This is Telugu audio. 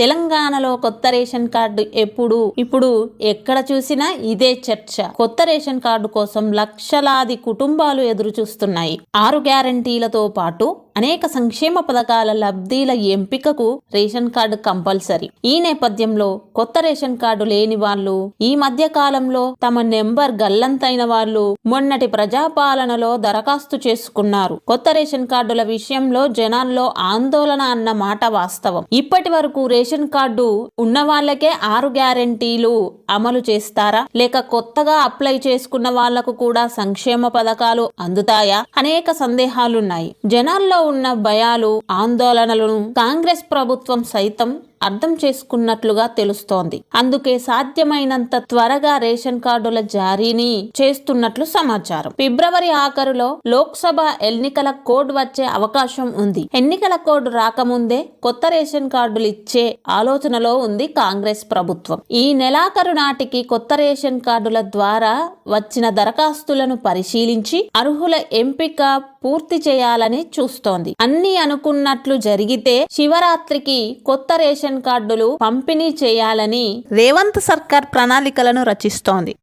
తెలంగాణలో కొత్త రేషన్ కార్డు ఎప్పుడు ఇప్పుడు ఎక్కడ చూసినా ఇదే చర్చ. కొత్త రేషన్ కార్డు కోసం లక్షలాది కుటుంబాలు ఎదురు చూస్తున్నాయి ఆరు గ్యారంటీలతో పాటు అనేక సంక్షేమ పథకాల లబ్ధిల ఎంపికకు రేషన్ కార్డు కంపల్సరీ. ఈ నేపథ్యంలో కొత్త రేషన్ కార్డు లేని వాళ్ళు ఈ మధ్య కాలంలో తమ నెంబర్ గల్లంతైన వాళ్ళు మొన్నటి ప్రజాపాలనలో దరఖాస్తు చేసుకున్నారు. కొత్త రేషన్ కార్డుల విషయంలో జనాల్లో ఆందోళన అన్న మాట వాస్తవం. ఇప్పటి వరకు రేషన్ కార్డు ఉన్న వాళ్ళకే ఆరు గ్యారెంటీలు అమలు చేస్తారా? లేక కొత్తగా అప్లై చేసుకున్న వాళ్ళకు కూడా సంక్షేమ పథకాలు అందుతాయా? అనేక సందేహాలున్నాయి. జనాల్లో ఉన్న భయాలు ఆందోళనలను కాంగ్రెస్ ప్రభుత్వం సైతం అర్థం చేసుకున్నట్లుగా తెలుస్తోంది. అందుకే సాధ్యమైనంత త్వరగా రేషన్ కార్డుల జారీని చేస్తున్నట్లు సమాచారం. ఫిబ్రవరి ఆఖరులో లోక్సభ ఎన్నికల కోడ్ వచ్చే అవకాశం ఉంది. ఎన్నికల కోడ్ రాకముందే కొత్త రేషన్ కార్డులు ఇచ్చే ఆలోచనలో ఉంది కాంగ్రెస్ ప్రభుత్వం. ఈ నెలాఖరు నాటికి కొత్త రేషన్ కార్డుల ద్వారా వచ్చిన దరఖాస్తులను పరిశీలించి అర్హుల ఎంపిక పూర్తి చేయాలని చూస్తోంది. అన్ని అనుకున్నట్లు జరిగితే శివరాత్రికి కొత్త రేషన్ కార్డులు పంపిణీ చేయాలని రేవంత్ సర్కార్ ప్రణాళికలను రచిస్తోంది.